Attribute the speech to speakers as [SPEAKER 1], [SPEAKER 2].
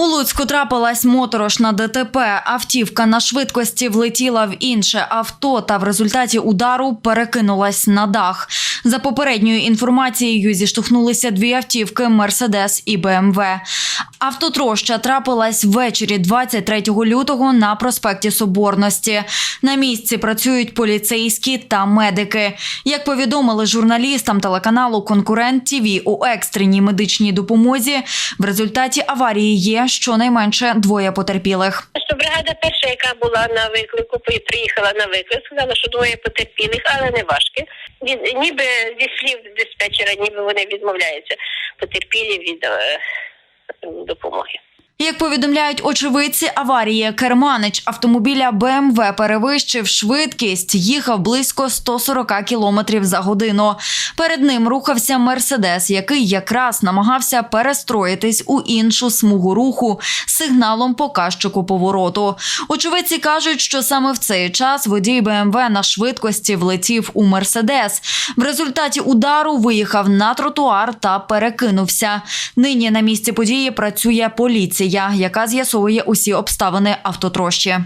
[SPEAKER 1] У Луцьку трапилась моторошна ДТП. Автівка на швидкості влетіла в інше авто та в результаті удару перекинулась на дах. За попередньою інформацією, зіштовхнулися дві автівки Мерседес і БМВ. Автотроща трапилась ввечері 23 лютого на проспекті Соборності. На місці працюють поліцейські та медики. Як повідомили журналістам телеканалу Конкурент ТІВІ у екстреній медичній допомозі, в результаті аварії є щонайменше двоє потерпілих.
[SPEAKER 2] Що бригада перша, яка була на виклику, приїхала на виклик, сказала, що двоє потерпілих, але не важкі. Ніби зі слів диспетчера, ніби вони відмовляються потерпілі від do pulmonia.
[SPEAKER 1] Як повідомляють очевидці аварії, керманич автомобіля БМВ перевищив швидкість, їхав близько 140 км за годину. Перед ним рухався Мерседес, який якраз намагався перестроїтись у іншу смугу руху сигналом показчику повороту. Очевидці кажуть, що саме в цей час водій БМВ на швидкості влетів у Мерседес. В результаті удару виїхав на тротуар та перекинувся. Нині на місці події працює поліція, яка з'ясовує усі обставини автотрощі.